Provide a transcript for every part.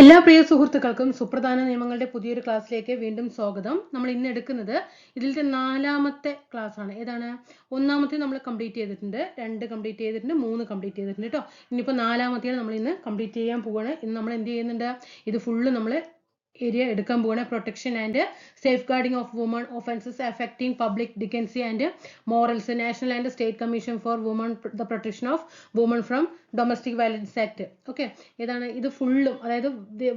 എല്ലാ പ്രിയ സുഹൃത്തുക്കൾക്കും സുപ്രധാന നിയമങ്ങളുടെ പുതിയൊരു ക്ലാസ്സിലേക്ക് വീണ്ടും സ്വാഗതം. നമ്മൾ ഇന്ന് എടുക്കുന്നത് ഇതിലത്തെ നാലാമത്തെ ക്ലാസ് ആണ്. ഏതാണ്? ഒന്നാമത്തെ നമ്മൾ കംപ്ലീറ്റ് ചെയ്തിട്ടുണ്ട്. രണ്ട് കംപ്ലീറ്റ് ചെയ്തിട്ടുണ്ട്. മൂന്ന് കംപ്ലീറ്റ് ചെയ്തിട്ടുണ്ട് കേട്ടോ ഇനിയിപ്പോൾ നാലാമത്തെയാണ് നമ്മൾ ഇന്ന് കംപ്ലീറ്റ് ചെയ്യാൻ പോവുകയാണ് ഇന്ന് നമ്മൾ എന്ത് ചെയ്യുന്നുണ്ട്? ഇത് ഫുള്ള് നമ്മൾ ഏരിയ എടുക്കാൻ പോവുകയാണ്. Protection and safeguarding of women offences affecting public decency and morals national and state commission for women the protection of women from domestic violence act okay ഇതാണ് ഇത് ഫുള്ളും അതായത്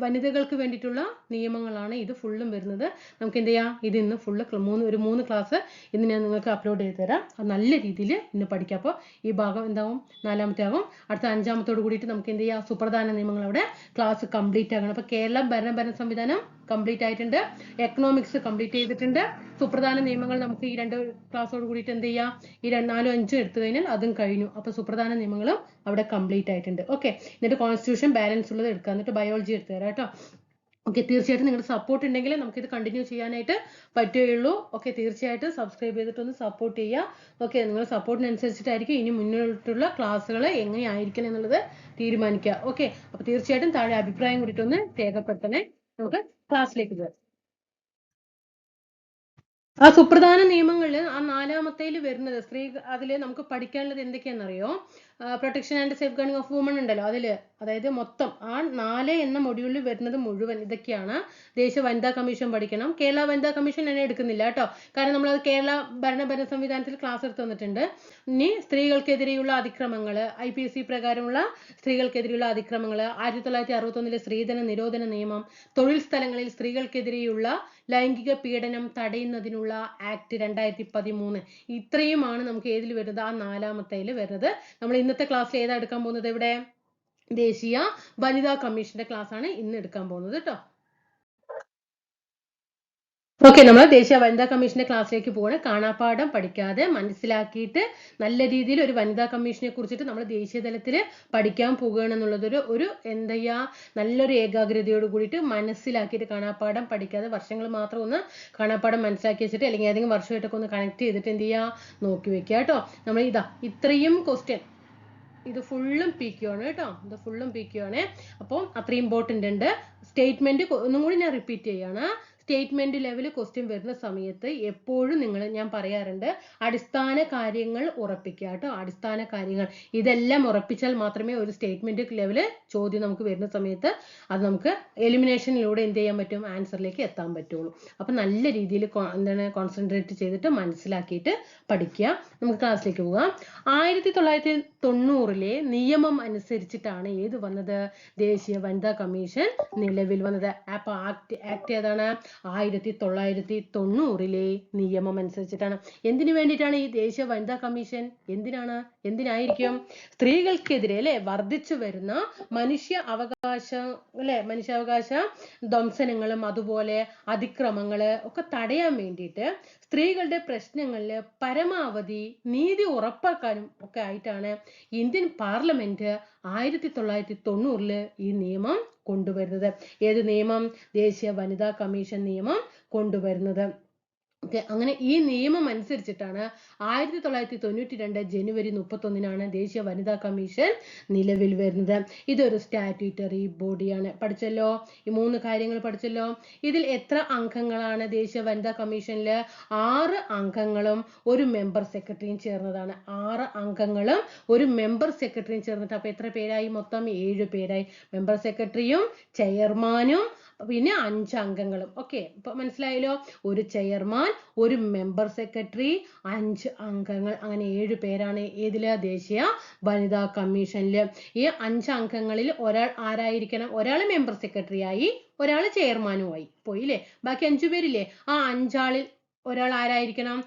വനിതകൾക്ക് വേണ്ടിയിട്ടുള്ള നിയമങ്ങളാണ് ഇത് ഫുള്ളും വരുന്നത്. നമുക്ക് എന്ത് ചെയ്യാം? ഇത് ഇന്ന് ഫുള്ള് മൂന്ന് ഒരു മൂന്ന് ക്ലാസ് ഇന്ന് ഞാൻ നിങ്ങൾക്ക് അപ്ലോഡ് ചെയ്ത് തരാം. അത് നല്ല രീതിയിൽ ഇന്ന് പഠിക്കാം. അപ്പോൾ ഈ ഭാഗം എന്താവും? നാലാമത്തെ ആകും അടുത്ത അഞ്ചാമത്തോട് കൂടിയിട്ട് നമുക്ക് എന്ത് ചെയ്യാം? സുപ്രധാന നിയമങ്ങൾ അവിടെ ക്ലാസ് കംപ്ലീറ്റ് ആകണം. അപ്പോൾ കേരളം ഭരണ ഭരണ സംവിധാനം കംപ്ലീറ്റ് ആയിട്ടുണ്ട്. എക്കണോമിക്സ് കംപ്ലീറ്റ് ചെയ്തിട്ടുണ്ട്. സുപ്രധാന നിയമങ്ങൾ നമുക്ക് ഈ രണ്ട് ക്ലാസ്സോട് കൂടിയിട്ട് എന്ത് ചെയ്യാം? ഈ രണ്ട് നാലും അഞ്ചും എടുത്തു കഴിഞ്ഞാൽ അതും കഴിഞ്ഞു. അപ്പൊ സുപ്രധാന നിയമങ്ങളും അവിടെ കംപ്ലീറ്റ് ആയിട്ടുണ്ട്. ഓക്കെ എന്നിട്ട് കോൺസ്റ്റിറ്റ്യൂഷൻ ബാലൻസ് ഉള്ളത് എടുക്കുക എന്നിട്ട് ബയോളജി എടുത്തു തരാം കേട്ടോ. ഓക്കെ തീർച്ചയായിട്ടും നിങ്ങളുടെ സപ്പോർട്ട് ഉണ്ടെങ്കിൽ നമുക്ക് ഇത് കണ്ടിന്യൂ ചെയ്യാനായിട്ട് പറ്റുകയുള്ളൂ. ഓക്കെ തീർച്ചയായിട്ടും സബ്സ്ക്രൈബ് ചെയ്തിട്ടൊന്ന് സപ്പോർട്ട് ചെയ്യുക. ഓക്കെ നിങ്ങളുടെ സപ്പോർട്ടിനനുസരിച്ചിട്ടായിരിക്കും ഇനി മുന്നോട്ടുള്ള ക്ലാസ്സുകൾ എങ്ങനെയായിരിക്കണം എന്നുള്ളത് തീരുമാനിക്കുക. ഓക്കെ അപ്പോൾ തീർച്ചയായിട്ടും താഴെ അഭിപ്രായം കൂടിയിട്ടൊന്ന് രേഖപ്പെടുത്തണേ. നമുക്ക് ക്ലാസ്സിലേക്ക് പോകാം ആ സുപ്രധാന നിയമങ്ങളിൽ ആ നാലാമത്തേൽ വരുന്നത് സ്ത്രീ അതിൽ നമുക്ക് പഠിക്കാനുള്ളത് എന്തൊക്കെയാണെന്നറിയോ? Protection and safeguarding of women ഉണ്ടല്ലോ അതിൽ. അതായത് മൊത്തം ആ നാല് എന്ന മൊഡ്യൂളിൽ വരുന്നത് മുഴുവൻ ഇതൊക്കെയാണ്. ദേശീയ വനിതാ കമ്മീഷൻ പഠിക്കണം. കേരള വനിതാ കമ്മീഷൻ എന്നെ എടുക്കുന്നില്ല കേട്ടോ. കാരണം നമ്മളത് കേരള ഭരണ ഭരണ സംവിധാനത്തിൽ ക്ലാസ് എടുത്ത് വന്നിട്ടുണ്ട് ഇനി സ്ത്രീകൾക്കെതിരെയുള്ള അതിക്രമങ്ങൾ ഐ പി സി പ്രകാരമുള്ള സ്ത്രീകൾക്കെതിരെയുള്ള അതിക്രമങ്ങൾ ആയിരത്തി തൊള്ളായിരത്തി അറുപത്തൊന്നിലെ സ്ത്രീധന നിരോധന നിയമം തൊഴിൽ സ്ഥലങ്ങളിൽ സ്ത്രീകൾക്കെതിരെയുള്ള ലൈംഗിക പീഡനം തടയുന്നതിനുള്ള ആക്ട് രണ്ടായിരത്തി പതിമൂന്ന് ഇത്രയുമാണ് നമുക്ക് ഏതിൽ വരുന്നത്? ആ നാലാമത്തേൽ വരുന്നത്. നമ്മൾ ഇന്നത്തെ ക്ലാസ്സിൽ ഏതാ എടുക്കാൻ പോകുന്നത് ഇവിടെ? ദേശീയ വനിതാ കമ്മീഷന്റെ ക്ലാസ് ആണ് ഇന്ന് എടുക്കാൻ പോകുന്നത് കേട്ടോ ഓക്കെ നമ്മൾ ദേശീയ വനിതാ കമ്മീഷന്റെ ക്ലാസ്സിലേക്ക് പോവാണ്. കാണാപ്പാഠം പഠിക്കാതെ മനസ്സിലാക്കിയിട്ട് നല്ല രീതിയിൽ ഒരു വനിതാ കമ്മീഷനെ കുറിച്ചിട്ട് നമ്മൾ ദേശീയ തലത്തിൽ പഠിക്കാൻ പോകുകയാണെന്നുള്ളതൊരു ഒരു എന്തയ്യാ നല്ലൊരു ഏകാഗ്രതയോട് കൂടിയിട്ട് മനസ്സിലാക്കിയിട്ട് കാണാപ്പാഠം പഠിക്കാതെ വർഷങ്ങൾ മാത്രം ഒന്ന് കാണാപ്പാഠം മനസ്സിലാക്കി വെച്ചിട്ട് അല്ലെങ്കിൽ ഏതെങ്കിലും വർഷമായിട്ടൊക്കെ ഒന്ന് കണക്ട് ചെയ്തിട്ട് എന്ത് ചെയ്യുക നോക്കി വെക്കുക കേട്ടോ നമ്മൾ ഇതാ ഇത്രയും ക്വസ്റ്റ്യൻ ഇത് ഫുള്ളും പി ക്യു ആണ് കേട്ടോ. ഇത് ഫുള്ളും പി ക്യു ആണ്. അപ്പോൾ അത്രയും ഇമ്പോർട്ടന്റ് ഉണ്ട്. സ്റ്റേറ്റ്മെന്റ് ഒന്നും കൂടി ഞാൻ റിപ്പീറ്റ് ചെയ്യാണ്. സ്റ്റേറ്റ്മെന്റ് ലെവൽ ക്വസ്റ്റ്യൻ വരുന്ന സമയത്ത് എപ്പോഴും നിങ്ങൾ ഞാൻ പറയാറുണ്ട് അടിസ്ഥാന കാര്യങ്ങൾ ഉറപ്പിക്കുക കേട്ടോ. അടിസ്ഥാന കാര്യങ്ങൾ. ഇതെല്ലാം ഉറപ്പിച്ചാൽ മാത്രമേ ഒരു സ്റ്റേറ്റ്മെന്റ് ലെവൽ ചോദ്യം നമുക്ക് വരുന്ന സമയത്ത് അത് നമുക്ക് എലിമിനേഷനിലൂടെ എന്ത് ചെയ്യാൻ പറ്റും? ആൻസറിലേക്ക് എത്താൻ പറ്റുള്ളൂ. അപ്പൊ നല്ല രീതിയിൽ എന്താണ് കോൺസെൻട്രേറ്റ് ചെയ്തിട്ട് മനസ്സിലാക്കിയിട്ട് പഠിക്കുക. നമുക്ക് ക്ലാസ്സിലേക്ക് പോകാം. ആയിരത്തി തൊള്ളായിരത്തി തൊണ്ണൂറിലെ നിയമം അനുസരിച്ചിട്ടാണ് ഏത് വന്നത്? ദേശീയ വനിതാ കമ്മീഷൻ നിലവിൽ വന്നത്. അപ്പൊ ആക്ട് ആക്ട് ഏതാണ്? ആയിരത്തി തൊള്ളായിരത്തി തൊണ്ണൂറിലെ നിയമം അനുസരിച്ചിട്ടാണ്. എന്തിനു വേണ്ടിയിട്ടാണ് ഈ ദേശീയ വനിതാ കമ്മീഷൻ? എന്തിനാണ്? എന്തിനായിരിക്കും? സ്ത്രീകൾക്കെതിരെ അല്ലെ വർദ്ധിച്ചു വരുന്ന മനുഷ്യ അവകാശ അല്ലെ മനുഷ്യാവകാശ ധ്വംസനങ്ങളും അതുപോലെ അതിക്രമങ്ങൾ ഒക്കെ തടയാൻ വേണ്ടിയിട്ട് സ്ത്രീകളുടെ പ്രശ്നങ്ങളിൽ പരമാവധി നീതി ഉറപ്പാക്കാനും ഒക്കെ ആയിട്ടാണ് ഇന്ത്യൻ പാർലമെന്റ് ആയിരത്തി തൊള്ളായിരത്തി തൊണ്ണൂറിൽ ഈ നിയമം കൊണ്ടുവരുന്നത്. ഏത് നിയമം? ദേശീയ വനിതാ കമ്മീഷൻ നിയമം കൊണ്ടുവരുന്നത്. ഓക്കെ അങ്ങനെ ഈ നിയമം അനുസരിച്ചിട്ടാണ് ആയിരത്തി തൊള്ളായിരത്തി തൊണ്ണൂറ്റി രണ്ട് ജനുവരി മുപ്പത്തൊന്നിനാണ് ദേശീയ വനിതാ കമ്മീഷൻ നിലവിൽ വരുന്നത്. ഇതൊരു സ്റ്റാറ്റ്യൂട്ടറി ബോഡിയാണ് പഠിച്ചല്ലോ? ഈ മൂന്ന് കാര്യങ്ങൾ പഠിച്ചല്ലോ? ഇതിൽ എത്ര അംഗങ്ങളാണ് ദേശീയ വനിതാ കമ്മീഷനിൽ ആറ് അംഗങ്ങളും ഒരു മെമ്പർ സെക്രട്ടറിയും ചേർന്നതാണ്. ആറ് അംഗങ്ങളും ഒരു മെമ്പർ സെക്രട്ടറിയും ചേർന്നിട്ട് അപ്പൊ എത്ര പേരായി? മൊത്തം ഏഴ് പേരായി. മെമ്പർ സെക്രട്ടറിയും ചെയർമാനും പിന്നെ അഞ്ച് അംഗങ്ങളും. ഓക്കെ ഇപ്പൊ മനസ്സിലായല്ലോ? ഒരു ചെയർമാൻ ഒരു മെമ്പർ സെക്രട്ടറി അഞ്ച് അംഗങ്ങൾ. അങ്ങനെ ഏഴ് പേരാണ് ഏതിൽ? ദേശീയ വനിതാ കമ്മീഷനിൽ ഈ അഞ്ച് അംഗങ്ങളിൽ ഒരാൾ ആരായിരിക്കണം? ഒരാൾ മെമ്പർ സെക്രട്ടറി ആയി ഒരാൾ ചെയർമാനുമായി പോയില്ലേ? ബാക്കി അഞ്ചു പേരില്ലേ? ആ അഞ്ചാളിൽ ഒരാൾ ആരായിരിക്കണം?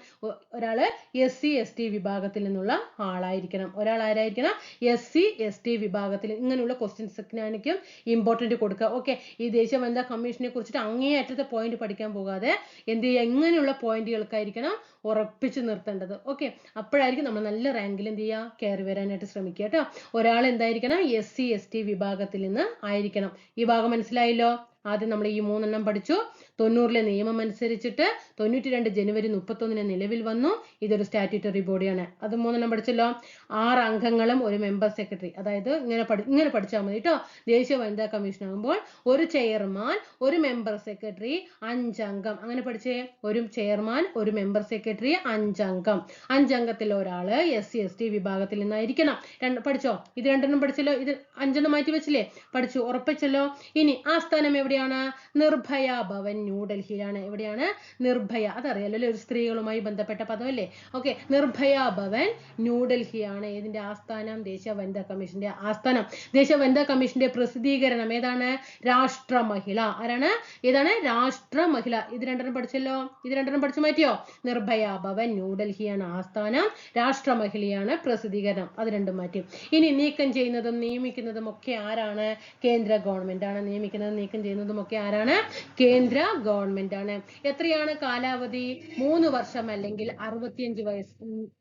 ഒരാൾ എസ് സി എസ് ടി വിഭാഗത്തിൽ നിന്നുള്ള ആളായിരിക്കണം. ഒരാൾ ആരായിരിക്കണം? എസ് സി എസ് ടി വിഭാഗത്തിൽ ഇങ്ങനെയുള്ള ക്വസ്റ്റ്യൻസിനായിരിക്കും ഇമ്പോർട്ടന്റ് കൊടുക്കുക. ഓക്കെ ഈ ദേശീയ വനിതാ കമ്മീഷനെ കുറിച്ചിട്ട് അങ്ങേയറ്റത്തെ പോയിന്റ് പഠിക്കാൻ പോകാതെ എന്ത് ചെയ്യുക? ഇങ്ങനെയുള്ള പോയിന്റുകൾക്കായിരിക്കണം ഉറപ്പിച്ചു നിർത്തേണ്ടത്. ഓക്കെ അപ്പോഴായിരിക്കും നമ്മൾ നല്ല റാങ്കിൽ എന്ത് ചെയ്യുക? കയറി വരാനായിട്ട് ശ്രമിക്കുക കേട്ടോ. ഒരാൾ എന്തായിരിക്കണം? എസ് സി എസ് ടി വിഭാഗത്തിൽ നിന്ന് ആയിരിക്കണം. ഈ ഭാഗം മനസ്സിലായല്ലോ? ആദ്യം നമ്മൾ ഈ മൂന്നെണ്ണം പഠിച്ചു. തൊണ്ണൂറിലെ നിയമം അനുസരിച്ചിട്ട് തൊണ്ണൂറ്റി രണ്ട് ജനുവരി മുപ്പത്തൊന്നിന് നിലവിൽ വന്നു. ഇതൊരു സ്റ്റാറ്റ്യൂട്ടറി ബോഡിയാണ് അത് മൂന്നെണ്ണം പഠിച്ചല്ലോ? ആറ് അംഗങ്ങളും ഒരു മെമ്പർ സെക്രട്ടറി അതായത് ഇങ്ങനെ ഇങ്ങനെ പഠിച്ചാൽ മതി കേട്ടോ. ദേശീയ വനിതാ കമ്മീഷൻ ആകുമ്പോൾ ഒരു ചെയർമാൻ ഒരു മെമ്പർ സെക്രട്ടറി അഞ്ചംഗം അങ്ങനെ പഠിച്ചേ? ഒരു ചെയർമാൻ ഒരു മെമ്പർ സെക്രട്ടറി അഞ്ചംഗം. അഞ്ചംഗത്തിൽ ഒരാൾ എസ് സി എസ് ടി വിഭാഗത്തിൽ നിന്നായിരിക്കണം. രണ്ട് പഠിച്ചോ? ഇത് രണ്ടെണ്ണം പഠിച്ചല്ലോ? ഇത് അഞ്ചെണ്ണം മാറ്റി വെച്ചില്ലേ? പഠിച്ചു. ഉറപ്പിച്ചല്ലോ? ഇനി ആ സ്ഥാനം എവിടെയാണ്? നിർഭയ ഭവൻ ന്യൂഡൽഹിയിലാണ് എവിടെയാണ്? നിർഭയ. അതറിയാലോ അല്ലേ? ഒരു സ്ത്രീകളുമായി ബന്ധപ്പെട്ട പദമല്ലേ? ഓക്കെ നിർഭയ ഭവൻ ന്യൂഡൽഹിയാണ് ഏതിന്റെ ആസ്ഥാനം? ദേശീയ വനിതാ കമ്മീഷന്റെ ആസ്ഥാനം. ദേശീയ വനിതാ കമ്മീഷന്റെ പ്രസിദ്ധീകരണം ഏതാണ്? രാഷ്ട്ര മഹിള ആരാണ്? ഏതാണ്? രാഷ്ട്ര മഹിള ഇത് രണ്ടെണ്ണം പഠിച്ചല്ലോ? ഇത് രണ്ടെണ്ണം പഠിച്ചു മാറ്റിയോ? നിർഭയ ഭവൻ ന്യൂഡൽഹിയാണ് ആസ്ഥാനം രാഷ്ട്രമഹിളിയാണ് പ്രസിദ്ധീകരണം. അത് രണ്ടും മാറ്റി. ഇനി നീക്കം ചെയ്യുന്നതും നിയമിക്കുന്നതും ഒക്കെ ആരാണ്? കേന്ദ്ര ഗവൺമെന്റ് ആണ് നിയമിക്കുന്നതും. നീക്കം ചെയ്യുന്നതും ഒക്കെ ആരാണ്? കേന്ദ്ര ഗവൺമെന്റ് ആണ്. എത്രയാണ് കാലാവധി? മൂന്ന് വർഷം അല്ലെങ്കിൽ അറുപത്തിയഞ്ച് വയസ്സ്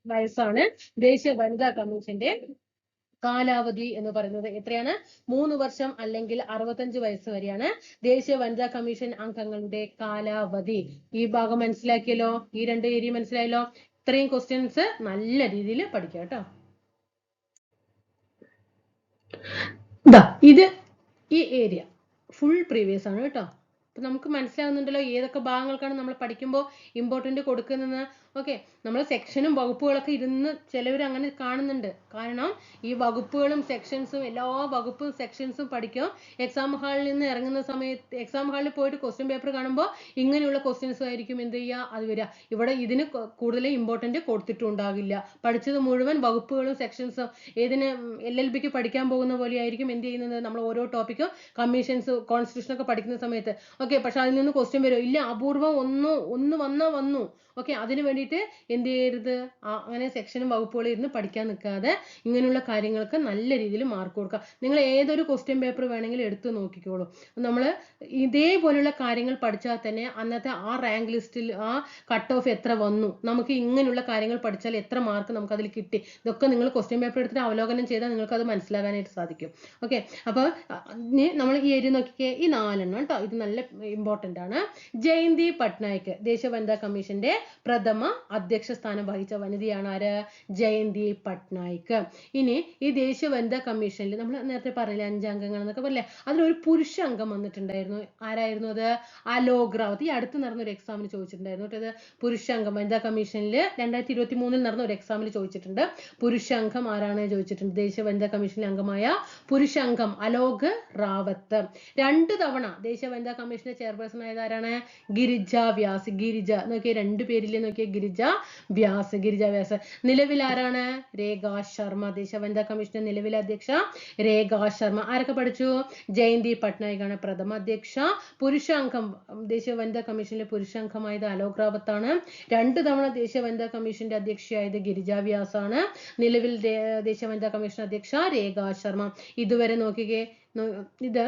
വയസ്സാണ് ദേശീയ വനിതാ കമ്മീഷന്റെ കാലാവധി എന്ന് പറയുന്നത് എത്രയാണ്? മൂന്ന് വർഷം അല്ലെങ്കിൽ അറുപത്തഞ്ച് വയസ്സ് വരെയാണ്. ദേശീയ വനിതാ കമ്മീഷൻ അംഗങ്ങളുടെ കാലാവധി. ഈ ഭാഗം മനസ്സിലാക്കിയല്ലോ? ഈ രണ്ട് ഏരിയ മനസ്സിലായല്ലോ? ഇത്രയും ക്വസ്റ്റ്യൻസ് നല്ല രീതിയിൽ പഠിക്കാം കേട്ടോ. ഇത് ഈ ഏരിയ ഫുൾ പ്രീവിയസ് ആണ് കേട്ടോ. അപ്പൊ നമുക്ക് മനസ്സിലാവുന്നുണ്ടല്ലോ ഏതൊക്കെ ഭാഗങ്ങൾക്കാണ് നമ്മൾ പഠിക്കുമ്പോൾ ഇമ്പോർട്ടന്റ് കൊടുക്കുന്നത് ഓക്കെ നമ്മൾ സെക്ഷനും വകുപ്പുകളൊക്കെ ഇരുന്ന് ചിലവർ അങ്ങനെ കാണുന്നുണ്ട്. കാരണം ഈ വകുപ്പുകളും സെക്ഷൻസും എല്ലാ വകുപ്പും സെക്ഷൻസും പഠിക്കും. എക്സാം ഹാളിൽ നിന്ന് ഇറങ്ങുന്ന സമയത്ത് എക്സാം ഹാളിൽ പോയിട്ട് ക്വസ്റ്റ്യൻ പേപ്പർ കാണുമ്പോൾ ഇങ്ങനെയുള്ള ക്വസ്റ്റ്യൻസ് ആയിരിക്കും എന്ത് ചെയ്യുക? അത് വരിക. ഇവിടെ ഇതിന് കൂടുതൽ ഇമ്പോർട്ടന്റ് കൊടുത്തിട്ടുണ്ടാകില്ല. പഠിച്ചത് മുഴുവൻ വകുപ്പുകളും സെക്ഷൻസും ഏതിന് എൽ എൽ ബിക്ക് പഠിക്കാൻ പോകുന്ന പോലെ ആയിരിക്കും എന്ത് ചെയ്യുന്നത്? നമ്മൾ ഓരോ ടോപ്പിക്കും കമ്മീഷൻസ് കോൺസ്റ്റിറ്റ്യൂഷൻ ഒക്കെ പഠിക്കുന്ന സമയത്ത്. ഓക്കെ പക്ഷെ അതിൽ നിന്ന് ക്വസ്റ്റ്യൻ വരും ഇല്ല അപൂർവം ഒന്ന് ഒന്ന് വന്നാൽ വന്നു. ഓക്കെ അതിന് വേണ്ടിയിട്ട് എന്ത് ചെയ്യരുത്? അങ്ങനെ സെക്ഷനും വകുപ്പുകളും ഇരുന്ന് പഠിക്കാൻ നിൽക്കാതെ ഇങ്ങനെയുള്ള കാര്യങ്ങൾക്ക് നല്ല രീതിയിൽ മാർക്ക് കൊടുക്കുക. നിങ്ങൾ ഏതൊരു ക്വസ്റ്റ്യൻ പേപ്പർ വേണമെങ്കിലും എടുത്ത് നോക്കിക്കോളൂ. നമ്മൾ ഇതേപോലുള്ള കാര്യങ്ങൾ പഠിച്ചാൽ തന്നെ അന്നത്തെ ആ റാങ്ക് ലിസ്റ്റിൽ ആ കട്ട് ഓഫ് എത്ര വന്നു? നമുക്ക് ഇങ്ങനെയുള്ള കാര്യങ്ങൾ പഠിച്ചാൽ എത്ര മാർക്ക് നമുക്ക് അതിൽ കിട്ടി? ഇതൊക്കെ നിങ്ങൾ ക്വസ്റ്റ്യൻ പേപ്പർ എടുത്തിട്ട് അവലോകനം ചെയ്താൽ നിങ്ങൾക്ക് അത് മനസ്സിലാകാനായിട്ട് സാധിക്കും. ഓക്കെ അപ്പോൾ നമ്മൾ ഈ ഏരിയ നോക്കിക്കേ ഈ നാലെണ്ണം കേട്ടോ ഇത് നല്ല ഇമ്പോർട്ടന്റ് ആണ്. ജയന്തി പട്നായിക് ദേശീയ വനിതാ കമ്മീഷന്റെ പ്രഥമ അധ്യക്ഷ സ്ഥാനം വഹിച്ച വനിതയാണ് ആര്? ജയന്തി പട്നായിക്. ഇനി ഈ ദേശീയ വനിതാ കമ്മീഷനിൽ നമ്മൾ നേരത്തെ പറഞ്ഞില്ലേ അഞ്ചംഗങ്ങൾ എന്നൊക്കെ പറഞ്ഞില്ലേ? അതിലൊരു പുരുഷ അംഗം വന്നിട്ടുണ്ടായിരുന്നു. ആരായിരുന്നു അത്? അലോക് റാവത്ത്. ഈ അടുത്ത് നടന്ന ഒരു എക്സാമിന് ചോദിച്ചിട്ടുണ്ടായിരുന്നു കേട്ടത് പുരുഷ അംഗം വനിതാ കമ്മീഷനിൽ രണ്ടായിരത്തി ഇരുപത്തി മൂന്നിൽ നടന്ന ഒരു എക്സാമിൽ ചോദിച്ചിട്ടുണ്ട്. പുരുഷ അംഗം ആരാണ് ചോദിച്ചിട്ടുണ്ട്. ദേശീയ വനിതാ കമ്മീഷനിലെ അംഗമായ പുരുഷ അംഗം അലോക് റാവത്ത്. രണ്ട് തവണ ദേശീയ വനിതാ കമ്മീഷന്റെ ചെയർപേഴ്സൺ ആയത് ആരാണ്? ഗിരിജ വ്യാസ്. ഗിരിജ. നോക്കിയ രണ്ട് പേരിൽ നോക്കിയേ ഗിരിജ വ്യാസ് ഗിരിജ വ്യാസ്. നിലവിൽ ആരാണ്? രേഖ ശർമ്മ ദേശീയ വനിതാ കമ്മീഷന്റെ നിലവിലെ അധ്യക്ഷ രേഖ ശർമ്മ. ആരൊക്കെ പഠിച്ചു? ജയന്തി പട്നായിക് ആണ് പ്രഥമ അധ്യക്ഷ. പുരുഷാംഗം ദേശീയ വനിതാ കമ്മീഷനിലെ പുരുഷാംഗമായത് അലോക് റാവത്ത് ആണ് രണ്ട് തവണ ദേശീയ വനിതാ കമ്മീഷന്റെ അധ്യക്ഷയായത് ഗിരിജ വ്യാസ് ആണ് നിലവിൽ ദേശീയ വനിതാ കമ്മീഷൻ അധ്യക്ഷ രേഖ ശർമ്മ. ഇതുവരെ നോക്കിക്കേ ഇത്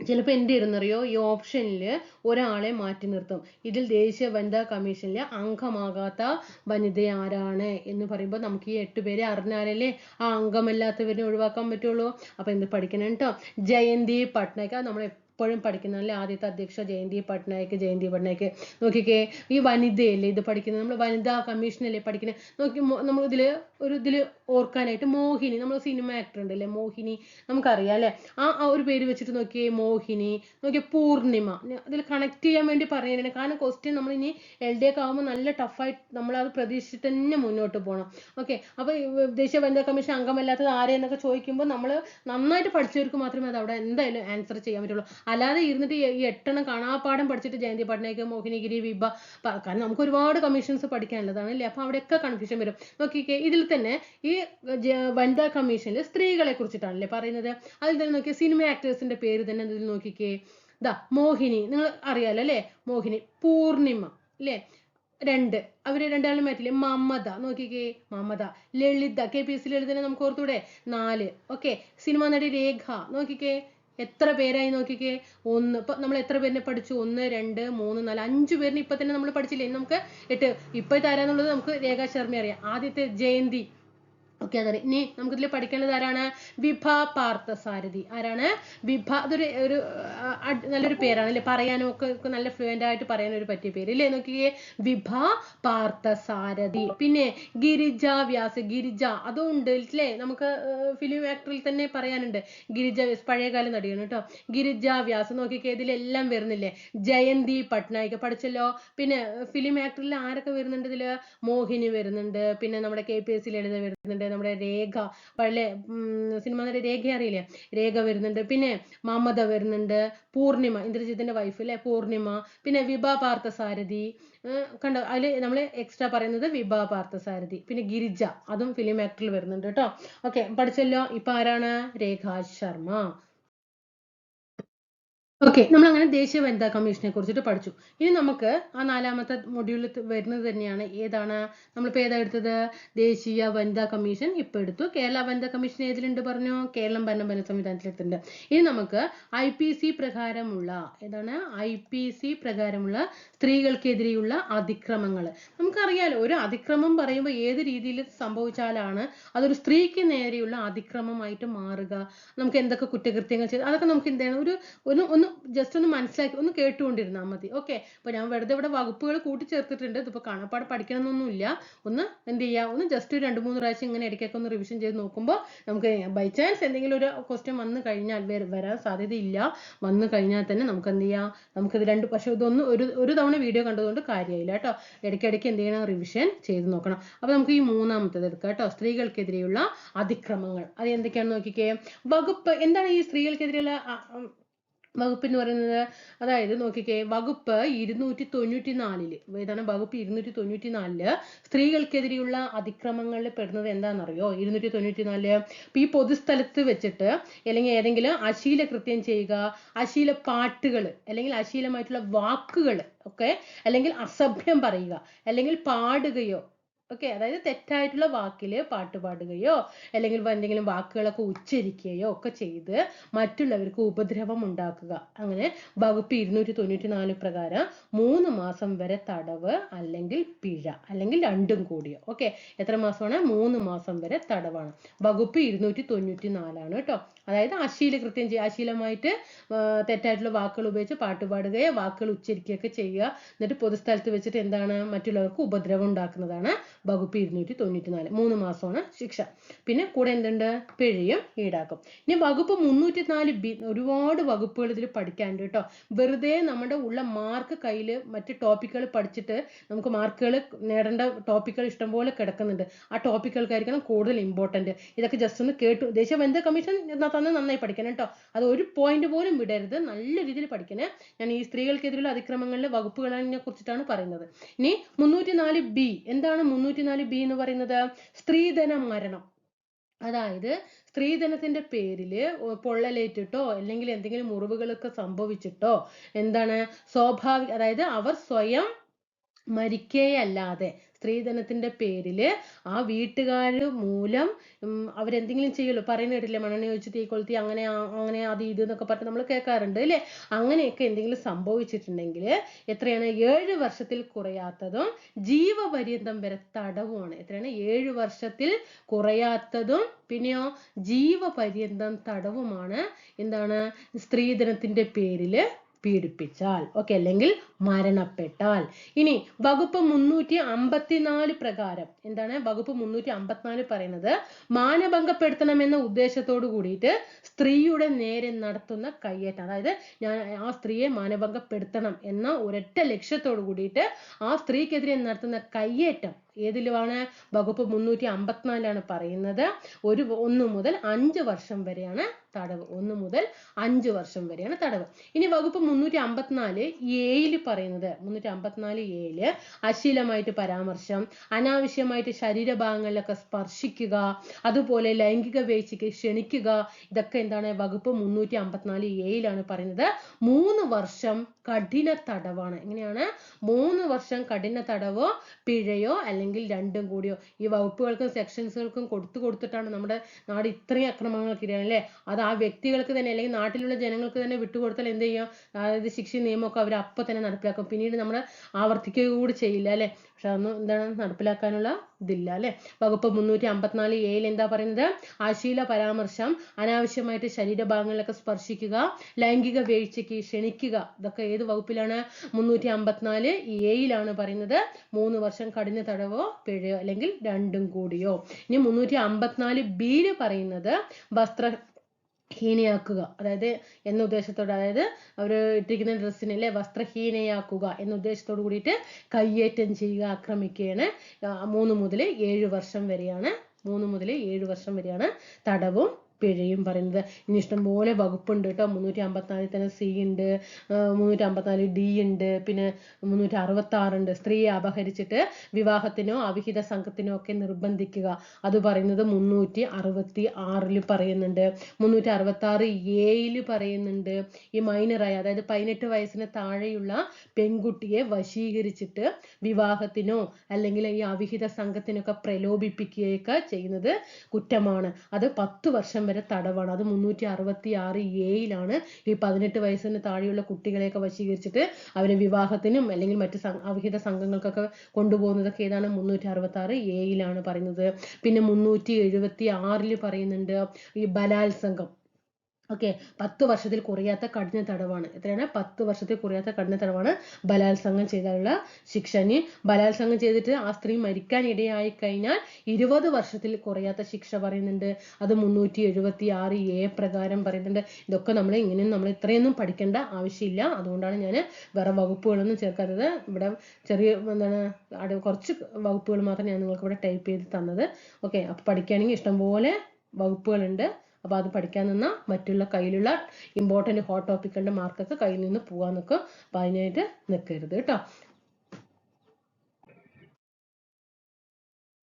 ചിലപ്പോൾ എന്ത് ചെയ്യുന്നറിയോ? ഈ ഓപ്ഷനിൽ ഒരാളെ മാറ്റി നിർത്തും. ഇതിൽ ദേശീയ വനിതാ കമ്മീഷനിലെ അംഗമാകാത്ത വനിത ആരാണ് എന്ന് പറയുമ്പോൾ നമുക്ക് ഈ എട്ട് പേരെ അറിഞ്ഞാലല്ലേ ആ അംഗമല്ലാത്തവരെ ഒഴിവാക്കാൻ പറ്റുള്ളൂ. അപ്പോൾ എന്ത് പഠിക്കണം കേട്ടോ ജയന്തി പട്നായിക് അത് നമ്മൾ എപ്പോഴും പഠിക്കുന്നതല്ലേ ആദ്യത്തെ അധ്യക്ഷ ജയന്തി പട്നായിക് ജയന്തി പട്നായിക്. നോക്കിക്കേ ഈ വനിതയല്ലേ ഇത് പഠിക്കുന്നത്? നമ്മൾ വനിതാ കമ്മീഷനല്ലേ പഠിക്കുന്നത് നോക്കി നമ്മൾ ഇതിൽ ഒരു ഇതിൽ ഓർക്കാനായിട്ട് മോഹിനി നമ്മൾ സിനിമ ആക്ടർ ഉണ്ടല്ലേ മോഹിനി? നമുക്കറിയാം അല്ലെ? ആ ഒരു പേര് വെച്ചിട്ട് നോക്കിയേ മോഹിനി നോക്കിയേ പൂർണിമ. അതിൽ കണക്ട് ചെയ്യാൻ വേണ്ടി പറയുന്നത് കാരണം ക്വസ്റ്റ്യൻ നമ്മൾ ഇനി എൽ ഡി ഒക്കെ ആകുമ്പോൾ നല്ല ടഫായിട്ട് നമ്മൾ അത് പ്രതീക്ഷിച്ചിട്ട് തന്നെ മുന്നോട്ട് പോകണം ഓക്കെ അപ്പൊ ഈ ദേശീയ വനിതാ കമ്മീഷൻ അംഗമല്ലാത്തത് ആരെന്നൊക്കെ ചോദിക്കുമ്പോൾ നമ്മൾ നന്നായിട്ട് പഠിച്ചവർക്ക് മാത്രമേ അത് അവിടെ എന്തായാലും ആൻസർ ചെയ്യാൻ പറ്റുള്ളൂ. അല്ലാതെ ഇരുന്നിട്ട് ഈ എട്ടെണ്ണം കാണാപ്പാഠം പഠിച്ചിട്ട് ജയന്തി പട്നായിക് മോഹിനിഗിരി വിഭ കാരണം നമുക്ക് ഒരുപാട് കമ്മീഷൻസ് പഠിക്കാനുള്ളതാണ് അല്ലേ? അപ്പൊ അവിടെയൊക്കെ കൺഫ്യൂഷൻ വരും. നോക്കിക്കേ ഇതിൽ തന്നെ ഈ വനിതാ കമ്മീഷനിൽ സ്ത്രീകളെ കുറിച്ചിട്ടാണല്ലേ പറയുന്നത്. അതിൽ തന്നെ നോക്കിയേ സിനിമ ആക്ടേഴ്സിന്റെ പേര് തന്നെ ഇതിൽ നോക്കിക്കേ. ദാ മോഹിനി നിങ്ങൾ അറിയാലോ അല്ലേ? മോഹിനി പൂർണിമ അല്ലേ? രണ്ട് അവർ രണ്ടാളും മാറ്റില്ലേ മമത നോക്കിക്കേ. Mamata Lalitha K P S ലളിതനെ നമുക്ക് ഓർത്തൂടെ? നാല് ഓക്കെ. സിനിമ നടി രേഖ നോക്കിക്കേ. എത്ര പേരായി നോക്കിക്കേ? ഒന്ന് ഇപ്പൊ നമ്മൾ എത്ര പേരിനെ പഠിച്ചു? ഒന്ന് രണ്ട് മൂന്ന് നാല് അഞ്ചു പേരിനെ ഇപ്പൊ തന്നെ നമ്മൾ പഠിച്ചില്ലേ? നമുക്ക് എട്ട്. ഇപ്പൊ ആരാന്നുള്ളത് നമുക്ക് രേഖാ ശർമ്മ അറിയാം. ആദ്യത്തെ ജയന്തി. ഓക്കെ അതെ ഇനി നമുക്ക് ഇതിൽ പഠിക്കേണ്ടത് ആരാണ്? വിഭ പാർത്ഥസാരഥി. ആരാണ്? വിഭ അതൊരു ഒരു നല്ലൊരു പേരാണ് അല്ലെ? പറയാനും ഒക്കെ നല്ല ഫ്ലുവന്റ് ആയിട്ട് പറയാൻ ഒരു പറ്റിയ പേര് ഇല്ലേ നോക്കിയേ വിഭ പാർത്ഥസാരഥി. പിന്നെ ഗിരിജ വ്യാസ് ഗിരിജ. അതും ഉണ്ട് അല്ലേ? നമുക്ക് ഫിലിം ആക്ടറിൽ തന്നെ പറയാനുണ്ട്. ഗിരിജ വ്യാസ് പഴയകാല നടിയാണ് കേട്ടോ. ഗിരിജ വ്യാസ് നോക്കിക്കേ ഇതിലെല്ലാം വരുന്നില്ലേ? ജയന്തി പട്നായിക പഠിച്ചല്ലോ. പിന്നെ ഫിലിം ആക്ടറിൽ ആരൊക്കെ വരുന്നുണ്ട് ഇതിൽ? മോഹിനി വരുന്നുണ്ട്. പിന്നെ നമ്മുടെ K P S C Lalitha വരുന്നുണ്ട്. നമ്മുടെ രേഖ പഴയ സിനിമ നടി രേഖ അറിയില്ലേ? രേഖ വരുന്നുണ്ട്. പിന്നെ മമത വരുന്നുണ്ട്. പൂർണിമ ഇന്ദ്രജിത്തിന്റെ വൈഫ് അല്ലെ പൂർണിമ. പിന്നെ വിഭ പാർത്ഥസാരഥി. കണ്ട? അതിൽ നമ്മൾ എക്സ്ട്രാ പറയുന്നത് വിഭ പാർത്ഥസാരഥി. പിന്നെ ഗിരിജ അതും ഫിലിം ആക്ടറിൽ വരുന്നുണ്ട് കേട്ടോ. ഓക്കെ പഠിച്ചല്ലോ. ഇപ്പൊ ആരാണ്? രേഖ ശർമ്മ. ഓക്കെ നമ്മൾ അങ്ങനെ ദേശീയ വനിതാ കമ്മീഷനെ കുറിച്ചിട്ട് പഠിച്ചു. ഇനി നമുക്ക് ആ നാലാമത്തെ മൊഡ്യൂളിൽ വരുന്നത് തന്നെയാണ്. ഏതാണ്? നമ്മളിപ്പോൾ ഏതാ എടുത്തത്? ദേശീയ വനിതാ കമ്മീഷൻ ഇപ്പൊ എടുത്തു. കേരള വനിതാ കമ്മീഷൻ ഏതിലുണ്ട് പറഞ്ഞു? കേരളം ഭരണഭരണ സംവിധാനത്തിൽ എടുത്തിട്ടുണ്ട്. ഇനി നമുക്ക് ഐ പി സി പ്രകാരമുള്ള ഏതാണ്? ഐ പി സി പ്രകാരമുള്ള സ്ത്രീകൾക്കെതിരെയുള്ള അതിക്രമങ്ങൾ നമുക്കറിയാലോ ഒരു അതിക്രമം പറയുമ്പോൾ ഏത് രീതിയിൽ സംഭവിച്ചാലാണ് അതൊരു സ്ത്രീക്ക് നേരെയുള്ള അതിക്രമമായിട്ട് മാറുക. നമുക്ക് എന്തൊക്കെ കുറ്റകൃത്യങ്ങൾ ചെയ്ത് അതൊക്കെ നമുക്ക് എന്താണ്? ഒരു ഒന്ന് ഒന്ന് ജസ്റ്റ് ഒന്ന് മനസ്സിലാക്കി ഒന്ന് കേട്ടുകൊണ്ടിരുന്നാൽ മതി. ഓക്കെ അപ്പൊ ഞാൻ വെറുതെ ഇവിടെ വകുപ്പുകൾ കൂട്ടിച്ചേർത്തിട്ടുണ്ട്. ഇതിപ്പോ കാണാപ്പാട് പഠിക്കണമെന്നൊന്നുമില്ല. ഒന്ന് എന്ത് ചെയ്യുക ഒന്ന് ജസ്റ്റ് രണ്ട് മൂന്ന് പ്രാവശ്യം ഇങ്ങനെ ഇടയ്ക്കൊക്കെ ഒന്ന് റിവിഷൻ ചെയ്ത് നോക്കുമ്പോൾ നമുക്ക് ബൈ ചാൻസ് എന്തെങ്കിലും ഒരു ക്വസ്റ്റ്യൻ വന്നു കഴിഞ്ഞാൽ വര- വരാൻ സാധ്യതയില്ല. വന്നു കഴിഞ്ഞാൽ തന്നെ നമുക്ക് എന്ത് ചെയ്യാം? നമുക്കിത് രണ്ട് പക്ഷേ ഇതൊന്ന് ഒരു ഒരു തവണ വീഡിയോ കണ്ടതുകൊണ്ട് കാര്യമായില്ല കേട്ടോ. ഇടയ്ക്കിടയ്ക്ക് എന്ത് ചെയ്യണം? റിവിഷൻ ചെയ്ത് നോക്കണം. അപ്പൊ നമുക്ക് ഈ മൂന്നാമത്തേത് എടുക്കാം കേട്ടോ. സ്ത്രീകൾക്കെതിരെയുള്ള അതിക്രമങ്ങൾ. അത് എന്തൊക്കെയാണെന്ന് നോക്കിക്കേ? വകുപ്പ് എന്താണ് ഈ സ്ത്രീകൾക്കെതിരെയുള്ള വകുപ്പ് എന്ന് പറയുന്നത് അതായത് നോക്കിക്കേ വകുപ്പ് ഇരുന്നൂറ്റി തൊണ്ണൂറ്റി നാലിൽ ഏതാണ് വകുപ്പ് ഇരുന്നൂറ്റി തൊണ്ണൂറ്റി നാലിൽ സ്ത്രീകൾക്കെതിരെയുള്ള അതിക്രമങ്ങളിൽ പെടുന്നത് എന്താണെന്നറിയോ? ഇരുന്നൂറ്റി തൊണ്ണൂറ്റി ഇപ്പൊ ഈ പൊതുസ്ഥലത്ത് വെച്ചിട്ട് അല്ലെങ്കിൽ ഏതെങ്കിലും അശീല കൃത്യം ചെയ്യുക അശീല പാട്ടുകൾ അല്ലെങ്കിൽ അശീലമായിട്ടുള്ള വാക്കുകൾ ഒക്കെ അല്ലെങ്കിൽ അസഭ്യം പറയുക അല്ലെങ്കിൽ പാടുകയോ ഓക്കെ അതായത് തെറ്റായിട്ടുള്ള വാക്കിൽ പാട്ട് പാടുകയോ അല്ലെങ്കിൽ എന്തെങ്കിലും വാക്കുകളൊക്കെ ഉച്ചരിക്കുകയോ ഒക്കെ ചെയ്ത് മറ്റുള്ളവർക്ക് ഉപദ്രവം ഉണ്ടാക്കുക. അങ്ങനെ വകുപ്പ് ഇരുന്നൂറ്റി തൊണ്ണൂറ്റി നാല് പ്രകാരം മൂന്ന് മാസം വരെ തടവ് അല്ലെങ്കിൽ പിഴ അല്ലെങ്കിൽ രണ്ടും കൂടിയോ. ഓക്കെ എത്ര മാസമാണ്? മൂന്ന് മാസം വരെ തടവാണ്. വകുപ്പ് ഇരുന്നൂറ്റി തൊണ്ണൂറ്റി നാലാണ് കേട്ടോ അതായത് അശീല കൃത്യം ചെയ്യുക അശീലമായിട്ട് തെറ്റായിട്ടുള്ള വാക്കുകൾ ഉപയോഗിച്ച് പാട്ട് പാടുകയോ വാക്കുകൾ ഉച്ചരിക്കുകയൊക്കെ ചെയ്യുക. എന്നിട്ട് പൊതുസ്ഥലത്ത് വെച്ചിട്ട് എന്താണ്? മറ്റുള്ളവർക്ക് ഉപദ്രവം ഉണ്ടാക്കുന്നതാണ് വകുപ്പ് ഇരുന്നൂറ്റി തൊണ്ണൂറ്റി നാല് മൂന്ന് മാസമാണ് ശിക്ഷ. പിന്നെ കൂടെ എന്തുണ്ട്? പിഴയും ഈടാക്കും. ഇനി വകുപ്പ് മുന്നൂറ്റി നാല് ബി ഒരുപാട് വകുപ്പുകൾ ഇതിൽ പഠിക്കാനുണ്ട് കേട്ടോ. വെറുതെ നമ്മുടെ ഉള്ള മാർക്ക് കയ്യിൽ മറ്റ് ടോപ്പിക്കുകൾ പഠിച്ചിട്ട് നമുക്ക് മാർക്കുകൾ നേടേണ്ട ടോപ്പിക്കുകൾ ഇഷ്ടംപോലെ കിടക്കുന്നുണ്ട്. ആ ടോപ്പിക്കുകൾക്കായിരിക്കണം കൂടുതൽ ഇമ്പോർട്ടന്റ് ഇതൊക്കെ ജസ്റ്റ് ഒന്ന് കേട്ടു. ദേശീയ വനിതാ കമ്മീഷൻ തന്നെ നന്നായി പഠിക്കണം കേട്ടോ. അത് ഒരു പോയിന്റ് പോലും വിടരുത്. നല്ല രീതിയിൽ പഠിക്കണേ. ഞാൻ ഈ സ്ത്രീകൾക്കെതിരെയുള്ള അതിക്രമങ്ങളിലെ വകുപ്പുകളെ കുറിച്ചിട്ടാണ് പറയുന്നത്. ഇനി മുന്നൂറ്റി നാല് ബി എന്താണ് മുന്നൂറ്റി നാല് ബി എന്ന് പറയുന്നത് സ്ത്രീധനം മരണം. അതായത് സ്ത്രീധനത്തിന്റെ പേരിൽ പൊള്ളലേറ്റിട്ടോ അല്ലെങ്കിൽ എന്തെങ്കിലും മുറിവുകളൊക്കെ സംഭവിച്ചിട്ടോ എന്താണ് സ്വാഭാവിക അതായത് അവർ സ്വയം മരിക്കുകയല്ലാതെ സ്ത്രീധനത്തിന്റെ പേരിൽ ആ വീട്ടുകാര് മൂലം അവരെന്തെങ്കിലും ചെയ്യുള്ളൂ പറയുന്ന കേട്ടില്ലേ മണ്ണെണ്ണ ഒഴിച്ച് തീ കൊളുത്തി അങ്ങനെ അങ്ങനെ അത് ഇത് എന്നൊക്കെ പറഞ്ഞ് നമ്മൾ കേൾക്കാറുണ്ട് അല്ലേ? അങ്ങനെയൊക്കെ എന്തെങ്കിലും സംഭവിച്ചിട്ടുണ്ടെങ്കിൽ എത്രയാണ്? ഏഴ് വർഷത്തിൽ കുറയാത്തതും ജീവപര്യന്തം വരെ തടവുമാണ് എത്രയാണ്? ഏഴ് വർഷത്തിൽ കുറയാത്തതും പിന്നെയോ ജീവപര്യന്തം തടവുമാണ് എന്താണ്? സ്ത്രീധനത്തിന്റെ പേരിൽ പീഡിപ്പിച്ചാൽ. ഓക്കെ അല്ലെങ്കിൽ മരണപ്പെട്ടാൽ. ഇനി വകുപ്പ് മുന്നൂറ്റി അമ്പത്തിനാല് പ്രകാരം എന്താണ്? വകുപ്പ് മുന്നൂറ്റി അമ്പത്തിനാല് പറയുന്നത് മാനഭംഗപ്പെടുത്തണമെന്ന ഉദ്ദേശത്തോട് കൂടിയിട്ട് സ്ത്രീയുടെ നേരെ നടത്തുന്ന കയ്യേറ്റം അതായത് ഞാൻ ആ സ്ത്രീയെ മാനഭംഗപ്പെടുത്തണം എന്ന ഒരൊറ്റ ലക്ഷ്യത്തോട് കൂടിയിട്ട് ആ സ്ത്രീക്കെതിരെ നടത്തുന്ന കയ്യേറ്റം ഏതിലുമാണ്? വകുപ്പ് മുന്നൂറ്റി അമ്പത്തിനാലാണ് പറയുന്നത്. ഒരു ഒന്ന് മുതൽ അഞ്ച് വർഷം വരെയാണ് തടവ്. ഒന്ന് മുതൽ അഞ്ച് വർഷം വരെയാണ് തടവ്. ഇനി വകുപ്പ് മുന്നൂറ്റി അമ്പത്തിനാല് ഏഴിൽ പറയുന്നത്. മുന്നൂറ്റി അമ്പത്തിനാല് ഏയിൽ അശ്ലീലമായിട്ട് പരാമർശം അനാവശ്യമായിട്ട് ശരീരഭാഗങ്ങളിലൊക്കെ സ്പർശിക്കുക അതുപോലെ ലൈംഗിക വേഴ്ചയ്ക്ക് ക്ഷണിക്കുക ഇതൊക്കെ എന്താണ് വകുപ്പ് മുന്നൂറ്റി അമ്പത്തിനാല് ഏയിലാണ് പറയുന്നത്. മൂന്ന് വർഷം കഠിന തടവാണ്. എങ്ങനെയാണ്? മൂന്ന് വർഷം കഠിന തടവോ പിഴയോ അല്ലെങ്കിൽ രണ്ടും കൂടിയോ? ഈ വകുപ്പുകൾക്കും സെക്ഷൻസുകൾക്കും കൊടുത്തു കൊടുത്തിട്ടാണ് നമ്മുടെ നാട് ഇത്രയും അക്രമങ്ങൾക്ക് അല്ലേ അത് ആ വ്യക്തികൾക്ക് തന്നെ അല്ലെങ്കിൽ നാട്ടിലുള്ള ജനങ്ങൾക്ക് തന്നെ വിട്ടുകൊടുത്താൽ എന്ത് ചെയ്യും? അതായത് ശിക്ഷ നിയമമൊക്കെ അവർ അപ്പൊ തന്നെ നടപ്പിലാക്കും. പിന്നീട് നമ്മൾ ആവർത്തിക്കുക കൂടി ചെയ്യില്ല അല്ലേ? പക്ഷെ അതൊന്നും എന്താണ് നടപ്പിലാക്കാനുള്ള ഇതില്ല അല്ലെ? വകുപ്പ് മുന്നൂറ്റി അമ്പത്തിനാല് എയിൽ എന്താ പറയുന്നത്? അശ്ലീല പരാമർശം അനാവശ്യമായിട്ട് ശരീരഭാഗങ്ങളിലൊക്കെ സ്പർശിക്കുക ലൈംഗിക വീഴ്ചയ്ക്ക് ക്ഷണിക്കുക. ഇതൊക്കെ ഏത് വകുപ്പിലാണ്? മുന്നൂറ്റി അമ്പത്തിനാല് എയിലാണ് പറയുന്നത്. മൂന്ന് വർഷം കഠിന തടവോ പിഴയോ അല്ലെങ്കിൽ രണ്ടും കൂടിയോ? ഇനി മുന്നൂറ്റി അമ്പത്തിനാല് ബിയിൽ പറയുന്നത് വസ്ത്ര ഹീനയാക്കുക. അതായത് എന്ന ഉദ്ദേശത്തോടെ അതായത് അവർ ഇട്ടിരിക്കുന്ന ഡ്രസ്സിനെ അല്ലെ വസ്ത്രഹീനയാക്കുക എന്ന ഉദ്ദേശത്തോട് കൂടിയിട്ട് കയ്യേറ്റം ചെയ്യുക ആക്രമിക്കുകയാണ്. മൂന്ന് മുതൽ ഏഴ് വർഷം വരെയാണ്. മൂന്ന് മുതൽ ഏഴ് വർഷം വരെയാണ് തടവും. പിഴയും പറയുന്നത്. ഇനി ഇഷ്ടംപോലെ വകുപ്പുണ്ട് കേട്ടോ. മുന്നൂറ്റി അമ്പത്തിനാലിൽ തന്നെ സി ഉണ്ട്. മുന്നൂറ്റി അമ്പത്തിനാല് ഡി ഉണ്ട്. പിന്നെ മുന്നൂറ്റി അറുപത്തി ആറുണ്ട് സ്ത്രീയെ അപഹരിച്ചിട്ട് വിവാഹത്തിനോ അവിഹിത സംഘത്തിനോ ഒക്കെ നിർബന്ധിക്കുക. അത് പറയുന്നത് മുന്നൂറ്റി അറുപത്തി ആറിൽ പറയുന്നുണ്ട്. മുന്നൂറ്റി അറുപത്തി ആറ് എയിൽ പറയുന്നുണ്ട്. ഈ മൈനറായ അതായത് പതിനെട്ട് വയസ്സിന് താഴെയുള്ള പെൺകുട്ടിയെ വശീകരിച്ചിട്ട് വിവാഹത്തിനോ അല്ലെങ്കിൽ ഈ അവിഹിത സംഘത്തിനൊക്കെ പ്രലോഭിപ്പിക്കുകയൊക്കെ ചെയ്യുന്നത് കുറ്റമാണ്. അത് പത്ത് വർഷം വരെ തടവാണ്. അത് മുന്നൂറ്റി അറുപത്തി ആറ് എയിലാണ് ഈ പതിനെട്ട് വയസ്സിന് താഴെയുള്ള കുട്ടികളെയൊക്കെ വശീകരിച്ചിട്ട് അവരെ വിവാഹത്തിനും അല്ലെങ്കിൽ മറ്റ് അവിഹിത സംഘങ്ങൾക്കൊക്കെ കൊണ്ടുപോകുന്നതൊക്കെ ഏതാണ്? മുന്നൂറ്റി അറുപത്തി ആറ് എയിലാണ് പറയുന്നത്. പിന്നെ മുന്നൂറ്റി എഴുപത്തി ആറിൽ പറയുന്നുണ്ട് ഈ ബലാത്സംഗം. ഓക്കെ പത്ത് വർഷത്തിൽ കുറയാത്ത കഠിന തടവാണ്. എത്രയാണ്? പത്ത് വർഷത്തിൽ കുറയാത്ത കഠിന തടവാണ് ബലാത്സംഗം ചെയ്താലുള്ള ശിക്ഷ. ഇനി ബലാത്സംഗം ചെയ്തിട്ട് ആ സ്ത്രീ മരിക്കാൻ ഇടയായി കഴിഞ്ഞാൽ ഇരുപത് വർഷത്തിൽ കുറയാത്ത ശിക്ഷ പറയുന്നുണ്ട്. അത് മുന്നൂറ്റി എഴുപത്തി ആറ് എ പ്രകാരം പറയുന്നുണ്ട്. ഇതൊക്കെ നമ്മൾ ഇങ്ങനെ നമ്മൾ ഇത്രയൊന്നും പഠിക്കേണ്ട ആവശ്യമില്ല. അതുകൊണ്ടാണ് ഞാൻ വേറെ വകുപ്പുകളൊന്നും ചേർക്കാത്തത്. ഇവിടെ ചെറിയ എന്താണ് കുറച്ച് വകുപ്പുകൾ മാത്രം ഞാൻ നിങ്ങൾക്ക് ഇവിടെ ടൈപ്പ് ചെയ്ത് തന്നത്. ഓക്കെ അപ്പോൾ പഠിക്കുകയാണെങ്കിൽ ഇഷ്ടംപോലെ വകുപ്പുകളുണ്ട്. അപ്പോൾ അത് പഠിക്കാൻ നിന്നാൽ മറ്റുള്ള കയ്യിലുള്ള ഇമ്പോർട്ടന്റ് ഹോട്ട് ടോപ്പിക്കുകളുടെ മാർക്കൊക്കെ കയ്യിൽ നിന്ന് പോകാൻ നിൽക്കും അപ്പോൾ അതിനായിട്ട് നിൽക്കരുത് കേട്ടോ.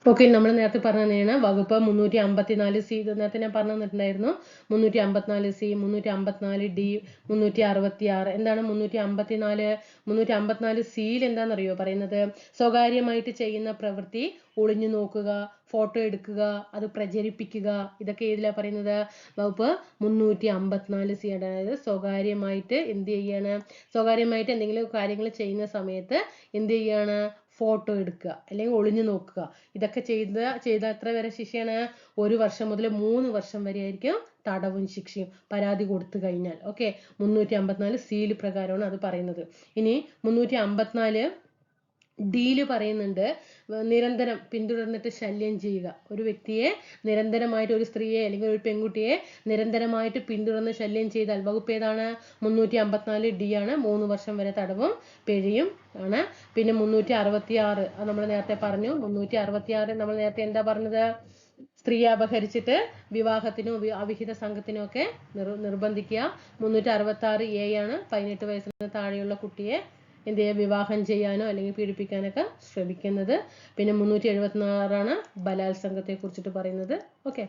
ഓക്കെ നമ്മൾ നേരത്തെ പറഞ്ഞതാണ് വകുപ്പ് മുന്നൂറ്റി അമ്പത്തിനാല് സി ഇത് നേരത്തെ ഞാൻ പറഞ്ഞു തന്നിട്ടുണ്ടായിരുന്നു മുന്നൂറ്റി അമ്പത്തിനാല് സി മുന്നൂറ്റി അമ്പത്തിനാല് ഡി മുന്നൂറ്റി അറുപത്തി ആറ് എന്താണ് മുന്നൂറ്റി അമ്പത്തിനാല് മുന്നൂറ്റി അമ്പത്തിനാല് സിയിൽ എന്താണെന്നറിയോ പറയുന്നത്? സ്വകാര്യമായിട്ട് ചെയ്യുന്ന പ്രവൃത്തി ഒളിഞ്ഞു നോക്കുക ഫോട്ടോ എടുക്കുക അത് പ്രചരിപ്പിക്കുക ഇതൊക്കെ ഏതിലാ പറയുന്നത്? വകുപ്പ് മുന്നൂറ്റി അമ്പത്തിനാല് സി അതായത് സ്വകാര്യമായിട്ട് എന്ത് ചെയ്യാണ്? സ്വകാര്യമായിട്ട് എന്തെങ്കിലും കാര്യങ്ങൾ ചെയ്യുന്ന സമയത്ത് എന്ത് ചെയ്യാണ്? ഫോട്ടോ എടുക്കുക അല്ലെങ്കിൽ ഒളിഞ്ഞു നോക്കുക. ഇതൊക്കെ ചെയ്ത ചെയ്ത എത്ര വരെ ശിക്ഷയാണ്? ഒരു വർഷം മുതൽ മൂന്ന് വർഷം വരെ ആയിരിക്കും തടവും ശിക്ഷയും പരാതി കൊടുത്തു കഴിഞ്ഞാൽ. ഓക്കെ മുന്നൂറ്റി അമ്പത്തിനാല് സീൽ പ്രകാരമാണ് അത് പറയുന്നത്. ഇനി മുന്നൂറ്റി അമ്പത്തിനാല് ഡിയിൽ പറയുന്നുണ്ട് നിരന്തരം പിന്തുടർന്നിട്ട് ശല്യം ചെയ്യുക. ഒരു വ്യക്തിയെ നിരന്തരമായിട്ട് ഒരു സ്ത്രീയെ അല്ലെങ്കിൽ ഒരു പെൺകുട്ടിയെ നിരന്തരമായിട്ട് പിന്തുടർന്ന് ശല്യം ചെയ്താൽ വകുപ്പ് ഏതാണ്? മുന്നൂറ്റി അമ്പത്തിനാല് ഡി ആണ്. മൂന്ന് വർഷം വരെ തടവും പിഴയും ആണ്. പിന്നെ മുന്നൂറ്റി അറുപത്തി ആറ് നമ്മൾ നേരത്തെ പറഞ്ഞു. മുന്നൂറ്റി അറുപത്തി ആറ് നമ്മൾ നേരത്തെ എന്താ പറഞ്ഞത്? സ്ത്രീയെ അപഹരിച്ചിട്ട് വിവാഹത്തിനും അവിഹിത സംഘത്തിനും ഒക്കെ നിർ നിർബന്ധിക്കുക. മുന്നൂറ്റി അറുപത്തി ആറ് എ ആണ്. പതിനെട്ട് വയസ്സിന് താഴെയുള്ള കുട്ടിയെ എന്ത് ചെയ്യുക വിവാഹം ചെയ്യാനോ അല്ലെങ്കിൽ പീഡിപ്പിക്കാനൊക്കെ ശ്രമിക്കുന്നത്. പിന്നെ മുന്നൂറ്റി എഴുപത്തിനാറാണ് ബലാത്സംഗത്തെ കുറിച്ചിട്ട് പറയുന്നത്. ഓക്കെ